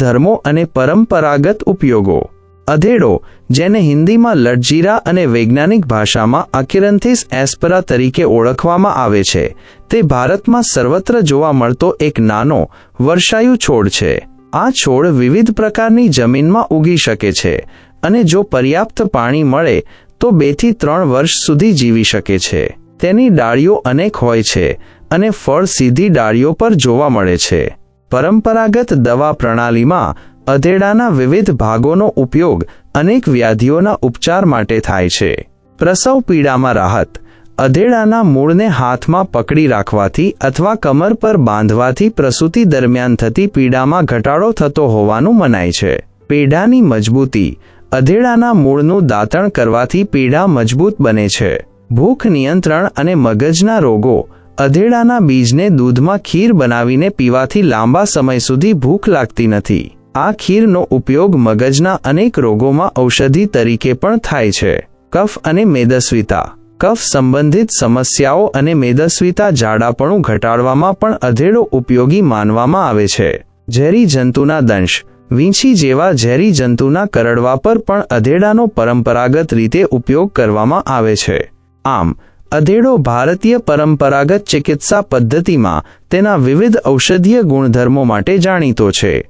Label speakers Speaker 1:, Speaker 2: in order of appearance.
Speaker 1: ગુણધર્મો અને પરંપરાગત ઉપયોગો. અધેડો, જેને હિન્દીમાં લટજીરા અને વૈજ્ઞાનિક ભાષામાં અકિરન્થિસ એસ્પરા તરીકે ઓળખવામાં આવે છે, તે ભારતમાં સર્વત્ર જોવા મળતો એક નાનો, વર્ષાયુ છોડ છે. આ છોડ વિવિધ પ્રકારની જમીનમાં ઉગી શકે છે અને જો પર્યાપ્ત પાણી મળે, તો બેથી ત્રણ વર્ષ સુધી જીવી શકે છે. તેની ડાળીઓ અનેક હોય છે અને ફળ સીધી ડાળીઓ પર જોવા મળે છે. પરંપરાગત દવા પ્રણાલીમાં અધેડાના વિવિધ ભાગોનો ઉપયોગ અનેક વ્યાધિઓના ઉપચાર માટે થાય છે. પ્રસવ પીડામાં રાહત. અધેડાના મૂળને હાથમાં પકડી રાખવાથી અથવા કમર પર બાંધવાથી પ્રસૂતિ દરમિયાન થતી પીડામાં ઘટાડો થતો હોવાનું મનાય છે. પેઢાની મજબૂતી. અધેડાના મૂળનું દાંતણ કરવાથી પીડા મજબૂત બને છે. ભૂખ નિયંત્રણ અને મગજના રોગો. અધેડાના બીજને દૂધમાં ખીર બનાવીને પીવાથી લાંબા સમય સુધી ભૂખ લાગતી નથી. આ ખીરનો ઉપયોગ મગજના અનેક રોગોમાં ઔષધિ તરીકે પણ થાય છે. કફ અને મેદસ્વીતા. કફ સંબંધિત સમસ્યાઓ અને મેદસ્વીતા જાડાપણું ઘટાડવામાં પણ અધેડો ઉપયોગી માનવામાં આવે છે. ઝેરી જંતુના દંશ. વીંછી જેવા ઝેરી જંતુના કરડવા પર પણ અધેડાનો પરંપરાગત રીતે ઉપયોગ કરવામાં આવે છે. આમ અધેડો ભારતીય પરંપરાગત ચિકિત્સા પદ્ધતિમાં તેના વિવિધ ઔષધીય ગુણધર્મો માટે જાણીતો છે.